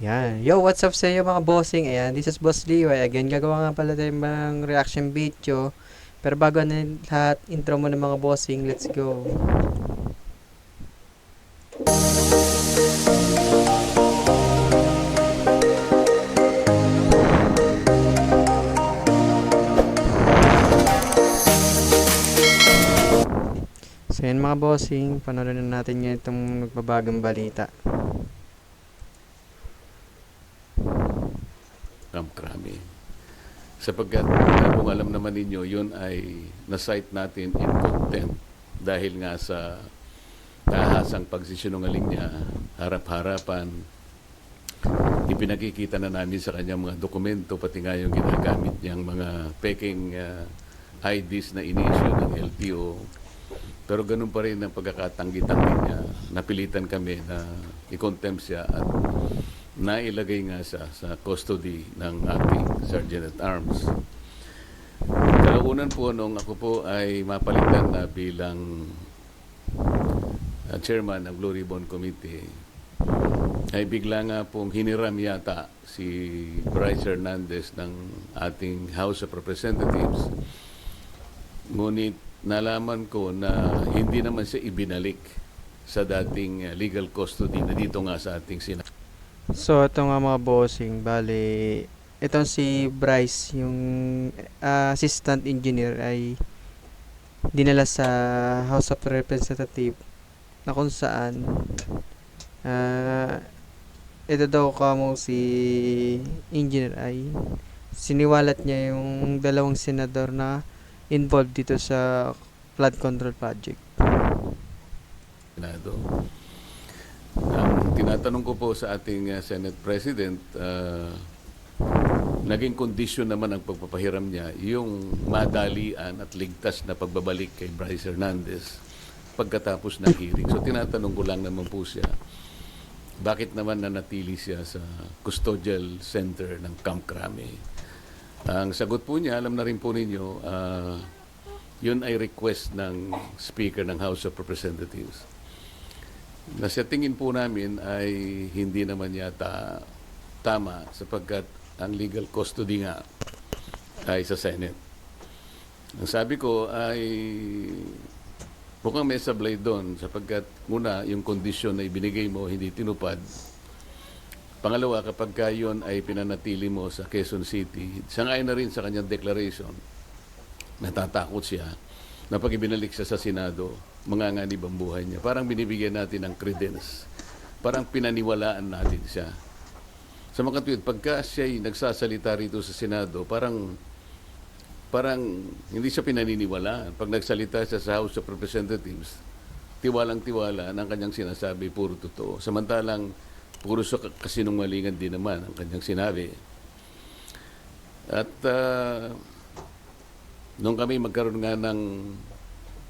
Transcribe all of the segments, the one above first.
Yan. Yo, what's up sa inyo mga bossing? Ayan, this is Boss Liway. Again, gagawa nga pala tayo ng reaction video. Pero bago na lahat, intro mo ng mga bossing. Let's go. So yan mga bossing, panoorin na natin ngayon itong nagbabagang balita. Camp Crame. Sapagkat kung alam naman ninyo, yun ay na-cite natin in contempt dahil nga sa tahasang pagsisinungaling niya, harap-harapan, ipinakikita na namin sa kanya mga dokumento, pati nga yung ginagamit niyang mga peking uh, IDs na inisyo ng LTO. Pero ganun pa rin ang pagkakatanggi-tanggi niya. Napilitan kami na i-contempt siya at nailagay nga siya sa custody ng ating Sergeant at Arms. Kalaunan po nung ako po ay mapalitan na bilang uh, chairman ng Blue Ribbon Committee, ay bigla nga pong hiniram yata si Bryce Hernandez ng ating House of Representatives. Ngunit nalaman ko na hindi naman siya ibinalik sa dating uh, legal custody na dito nga sa ating Senado. So, ito nga mga bossing, bali, itong si Bryce, yung ah, assistant engineer ay dinala sa House of Representative na kung saan ah, ito daw kamo si engineer ay siniwalat niya yung dalawang senador na involved dito sa flood control project. Senado. Ang tinatanong ko po sa ating uh, Senate President, uh, naging kondisyon naman ang pagpapahiram niya yung madalian at ligtas na pagbabalik kay Bryce Hernandez pagkatapos ng hearing. So tinatanong ko lang naman po siya, bakit naman nanatili siya sa custodial center ng Camp Crame? Ang sagot po niya, alam na rin po ninyo, ah, yun ay request ng Speaker ng House of Representatives na sa tingin po namin ay hindi naman yata tama sapagkat ang legal custody nga ay sa Senate. Ang sabi ko ay mukhang may sablay doon sapagkat muna yung kondisyon na ibinigay mo hindi tinupad. Pangalawa, kapag ka yun ay pinanatili mo sa Quezon City, sangayon na rin sa kanyang declaration, natatakot siya na pag ibinalik siya sa Senado, manganganib ang buhay niya. Parang binibigyan natin ng credence. Parang pinaniwalaan natin siya. Sa mga katwid, pagka siya nagsasalita rito sa Senado, parang parang hindi siya pinaniniwalaan. Pag nagsalita siya sa House of Representatives, tiwalang tiwala ng kanyang sinasabi, puro totoo. Samantalang, puro sa kasinungalingan din naman ang kanyang sinabi. At ah, nung kami magkaroon nga ng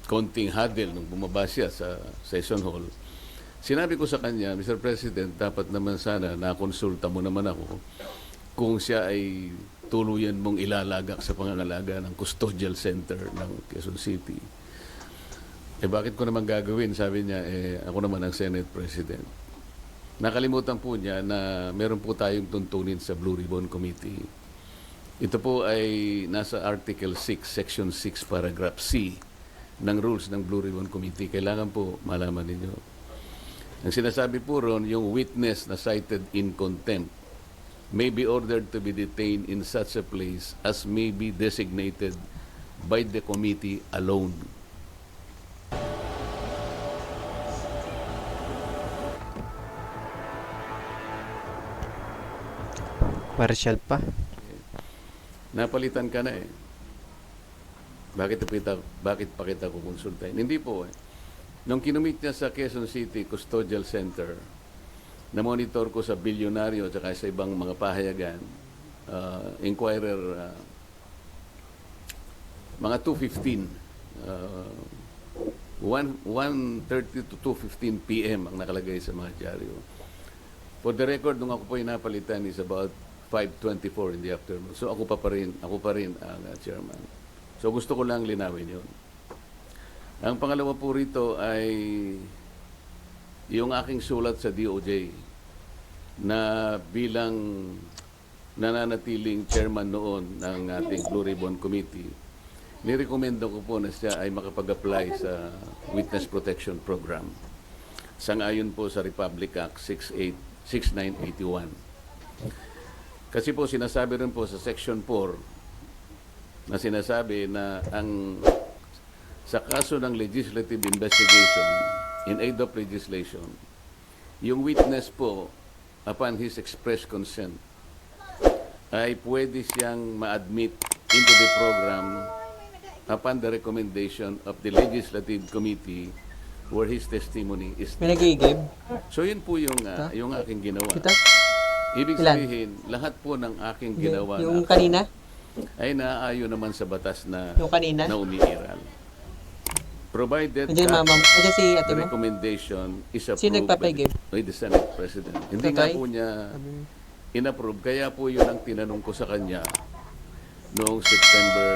konting huddle nung bumaba siya sa session hall, sinabi ko sa kanya, Mr. President, dapat naman sana nakonsulta mo naman ako kung siya ay tuluyan mong ilalagak sa pangangalaga ng custodial center ng Quezon City. Eh bakit ko naman gagawin? Sabi niya, eh ako naman ang Senate President. Nakalimutan po niya na meron po tayong tuntunin sa Blue Ribbon Committee. Ito po ay nasa Article 6, Section 6, Paragraph C ng rules ng Blue Ribbon Committee. Kailangan po malaman ninyo. Ang sinasabi po ron, yung witness na cited in contempt may be ordered to be detained in such a place as may be designated by the committee alone. Partial pa. Napalitan ka na eh. Bakit kita, bakit pa kita kukonsultahin? Hindi po eh. Nung kinumit niya sa Quezon City Custodial Center, na-monitor ko sa bilyonaryo at sa ibang mga pahayagan, uh, Inquirer, uh, mga 2.15, uh, 1, 1.30 to 2.15 p.m. ang nakalagay sa mga dyaryo. For the record, nung ako po yung napalitan is about 5.24 in the afternoon. So ako pa, pa rin, ako pa rin ang uh, chairman. So gusto ko lang linawin yun. Ang pangalawa po rito ay yung aking sulat sa DOJ na bilang nananatiling chairman noon ng ating Blue Ribbon Committee, nirekomendo ko po na siya ay makapag-apply sa Witness Protection Program. Sangayon po sa Republic Act 68 6981. Kasi po sinasabi rin po sa Section 4 na sinasabi na ang sa kaso ng legislative investigation in aid of legislation, yung witness po upon his express consent ay pwede siyang ma-admit into the program upon the recommendation of the legislative committee where his testimony is May nag-i-give? So yun po yung ah, yung aking ginawa. Kita? Ibig Ilan? sabihin, lahat po ng aking ginawa Yung na, kanina? ay naaayon naman sa batas na Yung kanina? na umiiral. Provided Andiyan that mama. Andiyan si ate the mo? recommendation is approved Sino by the Senate President. Hindi nga Tatay? po niya inapprove. Kaya po yun ang tinanong ko sa kanya noong September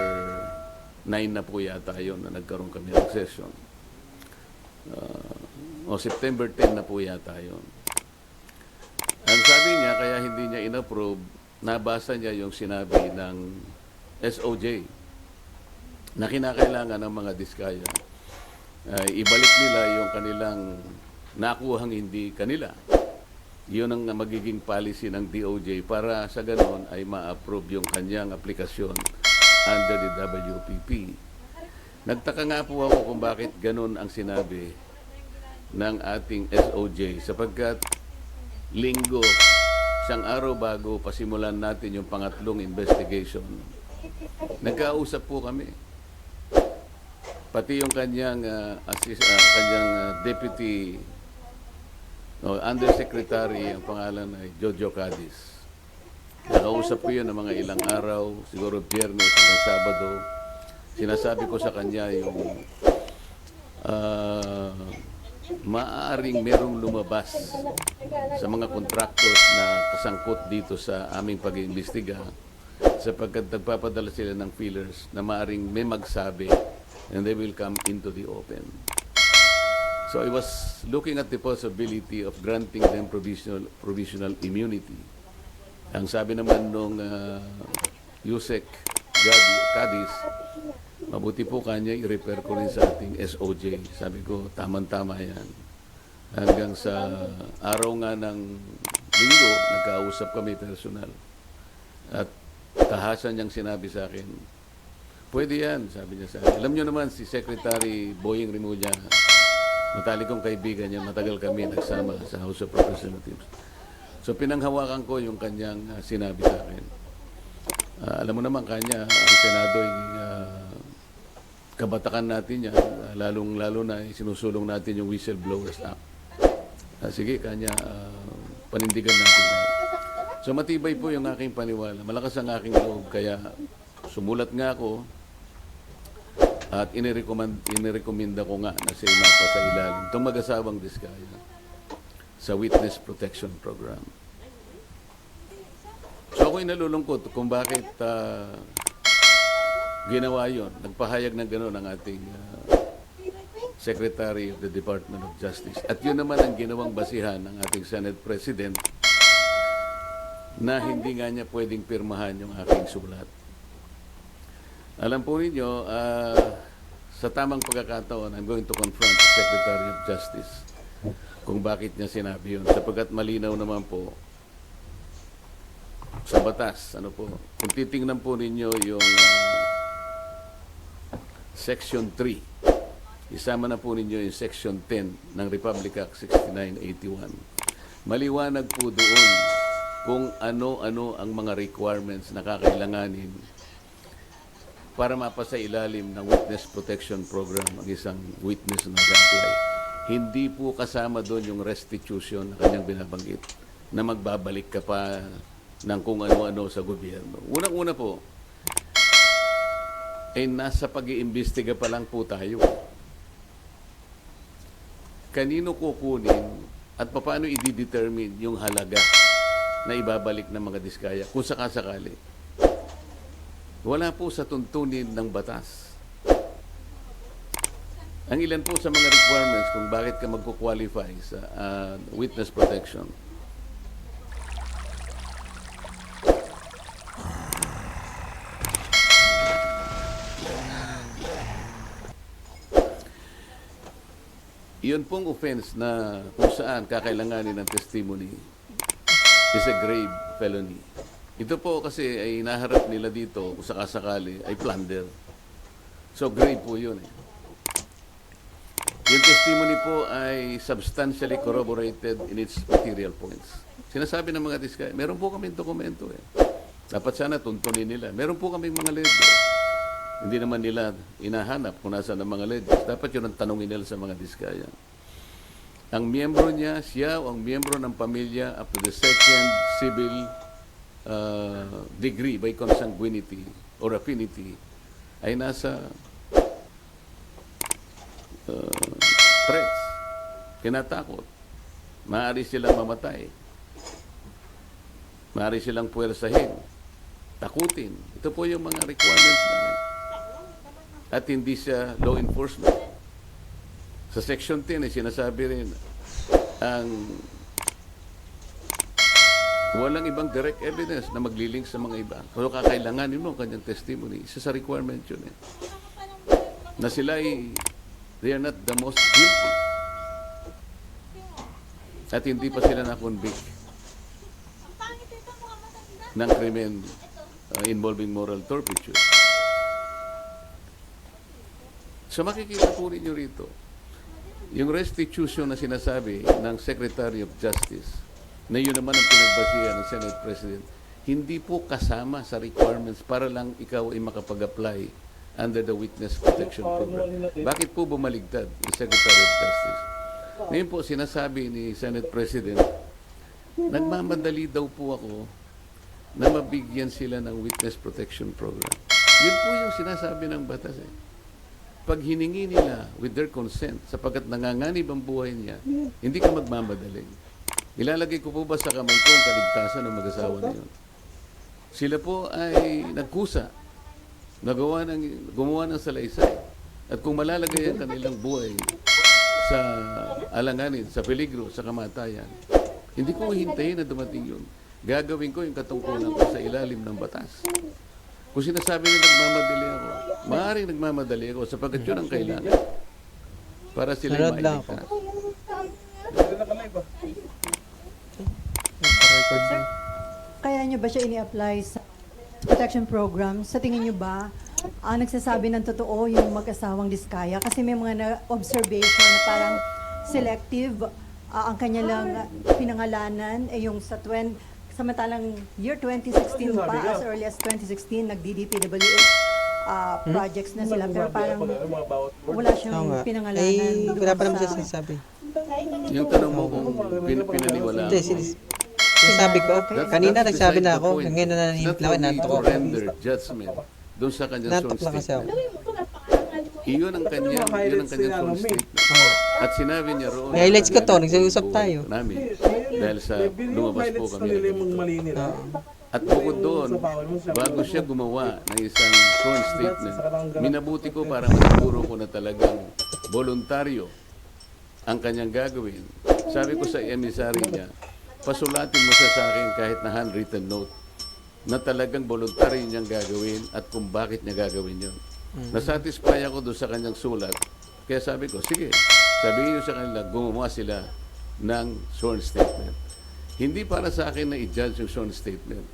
9 na po yata yun na nagkaroon kami ng session. Uh, o September 10 na po yata yun. Ang sabi niya, kaya hindi niya inapprove, nabasa niya yung sinabi ng SOJ na kinakailangan ng mga diskaya ay ibalik nila yung kanilang nakuhang hindi kanila. Yun ang magiging policy ng DOJ para sa ganon ay ma-approve yung kanyang aplikasyon under the WPP. Nagtaka nga po ako kung bakit ganon ang sinabi ng ating SOJ sapagkat linggo, isang araw bago pasimulan natin yung pangatlong investigation, nagkausap po kami. Pati yung kanyang ah, assist, ah, kanyang ah, deputy no, undersecretary, ang pangalan ay Jojo Cadiz. Nakausap ko yun ng mga ilang araw, siguro biyernes hanggang Sabado. Sinasabi ko sa kanya yung ah, maaaring merong lumabas sa mga contractors na kasangkot dito sa aming pag-iimbestiga sapagkat nagpapadala sila ng feelers na maaaring may magsabi and they will come into the open. So I was looking at the possibility of granting them provisional provisional immunity. Ang sabi naman nung uh, Gadi, Cadiz, mabuti po kanya i-repair ko rin sa ating SOJ. Sabi ko, tamang-tama yan. Hanggang sa araw nga ng linggo, nagkausap kami personal. At tahasan niyang sinabi sa akin, Pwede yan, sabi niya sa akin. Alam niyo naman, si Secretary Boying Remulla, matali kong kaibigan niya, matagal kami nagsama sa House of Representatives. So pinanghawakan ko yung kanyang ah, sinabi sa akin. Ah, alam mo naman kanya, ang Senado ay ah, kabatakan natin yan, ah, lalong-lalo na eh, sinusulong natin yung Whistleblowers Act. Ah, sige, kanya, ah, panindigan natin. So matibay po yung aking paniwala. Malakas ang aking loob, kaya sumulat nga ako at inirecommend, inirekomenda ko nga na siya mapa sa ilalim itong mag-asawang diskaya sa Witness Protection Program. So ako nalulungkot kung bakit ah, ginawa yon. Nagpahayag ng gano'n ang ating ah, Secretary of the Department of Justice. At yun naman ang ginawang basihan ng ating Senate President na hindi nga niya pwedeng pirmahan yung aking sulat. Alam po ninyo, ah, sa tamang pagkakataon, I'm going to confront the Secretary of Justice kung bakit niya sinabi yun. Sapagkat malinaw naman po sa batas. Ano po? Kung titingnan po ninyo yung ah, Section 3, isama na po ninyo yung Section 10 ng Republic Act 6981. Maliwanag po doon kung ano-ano ang mga requirements na kakailanganin para mapasa ilalim ng Witness Protection Program ang isang witness na nag-apply. Hindi po kasama doon yung restitution na kanyang binabanggit na magbabalik ka pa ng kung ano-ano sa gobyerno. Unang-una po, eh nasa pag-iimbestiga pa lang po tayo. Kanino kukunin at paano i-determine yung halaga na ibabalik ng mga diskaya kung sakasakali? Wala po sa tuntunin ng batas. Ang ilan po sa mga requirements kung bakit ka magko-qualify sa ah, witness protection. Iyon pong offense na kung saan kakailanganin ng testimony is a grave felony. Ito po kasi ay naharap nila dito kung sakasakali ay plunder. So grave po yun eh. Yung testimony po ay substantially corroborated in its material points. Sinasabi ng mga diskaya, meron po kaming dokumento eh. Dapat sana tuntunin nila. Meron po kaming mga ledger. Hindi naman nila inahanap kung nasa ng mga ledgers. Dapat yun ang tanongin nila sa mga diskaya. Ang miyembro niya, siya o ang miyembro ng pamilya up to the second civil uh, degree by consanguinity or affinity ay nasa uh, threats, kinatakot. Maaari silang mamatay. Maaari silang puwersahin, takutin. Ito po yung mga requirements namin. At hindi siya law enforcement. Sa Section 10 ay sinasabi rin ang walang ibang direct evidence na maglilink sa mga iba. Pero kakailanganin mo ang kanyang testimony. Isa sa requirement yun eh. Na sila ay they are not the most guilty. At hindi pa sila na-convict ng krimen uh, involving moral turpitude. So makikita po ninyo rito, yung restitution na sinasabi ng Secretary of Justice, na yun naman ang pinagbasihan ng Senate President, hindi po kasama sa requirements para lang ikaw ay makapag-apply under the Witness Protection Program. Bakit po bumaligtad yung Secretary of Justice? Ngayon po, sinasabi ni Senate President, nagmamadali daw po ako na mabigyan sila ng Witness Protection Program. Yun po yung sinasabi ng batas eh. Pag hiningi nila with their consent, sapagkat nanganganib ang buhay niya, hindi ka magmamadali. Ilalagay ko po ba sa kamay ko ang kaligtasan ng mag-asawa na? Sila po ay nagkusa, nagawa ng, gumawa ng salaysay. At kung malalagay ang kanilang buhay sa alanganin, sa peligro, sa kamatayan, hindi ko hintayin na dumating yun. Gagawin ko yung katungkulan ko sa ilalim ng batas. Kung sinasabi nila nagmamadali ako, maaaring nagmamadali ako sapagkat yun ang kailangan para sila Sunod lang ako. mailigtas. Naka-record din. Kaya nyo ba siya ini-apply sa protection program? Sa tingin nyo ba, ah, nagsasabi ng totoo yung mag-asawang diskaya? Kasi may mga na- observation na parang selective ah, ang kanya lang pinangalanan ay yung sa 20, samantalang year 2016 pa, as early as 2016, nag-DDPWH ah, projects na sila. Pero parang wala siyang nga. pinangalanan. Eh, doon wala pa naman siya sinasabi. Yung tanong mo kung pin- pinaniwala Hindi, sin- sinasabi ko, That's- kanina that's nagsabi beside na the ako, point. ngayon na nantok to ako. render judgment doon sa kanyang Nantok sworn lang kasi ako. statement. Iyon ang kanyang, yun ang kanyang sworn statement. At sinabi niya roon. May highlights ko to, na nagsiusap buhay tayo. Namin. Dahil sa lumabas po kami. At bukod doon, bago siya gumawa ng isang sworn statement, minabuti ko para masiguro ko na talagang voluntaryo ang kanyang gagawin. Sabi ko sa emissary niya, pasulatin mo siya sa akin kahit na handwritten note na talagang voluntaryo niyang gagawin at kung bakit niya gagawin yon. Nasatisfy ako doon sa kanyang sulat. Kaya sabi ko, sige, sabihin niyo sa kanila, gumawa sila ng sworn statement. Hindi para sa akin na i-judge yung sworn statement.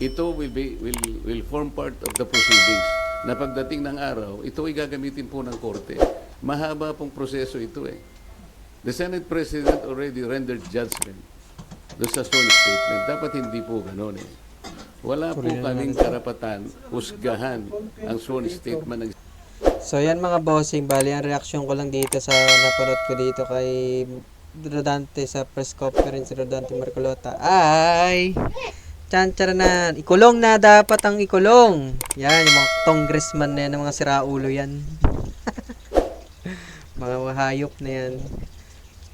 Ito will be will will form part of the proceedings na pagdating ng araw, ito ay gagamitin po ng korte. Mahaba pong proseso ito eh. The Senate President already rendered judgment doon sa sworn statement. Dapat hindi po ganun eh. Wala po kaming karapatan husgahan ang sworn statement ng So yan mga bossing, bali ang reaksyon ko lang dito sa napanood ko dito kay Rodante sa press conference Rodante Marcolota ay Tsantsaranan, ikulong na dapat ang ikulong. Yan, yung mga congressman na yan, mga siraulo yan. mga hayop na yan.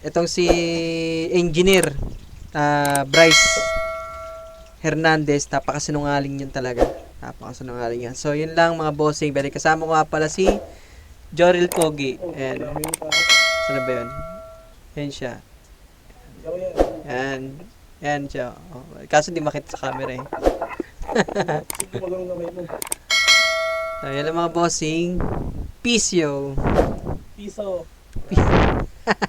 Itong si engineer, ah, Bryce Hernandez, napakasinungaling yun talaga. Napakasinungaling yan. So, yun lang mga bossing. Bali, kasama ko nga pala si Joril Kogi. Ayan. Saan ba yun? Yan siya. Yan. Yan siya. Oh, kaso di makita sa camera eh. so, yan lang mga bossing. Peace yo. Piso.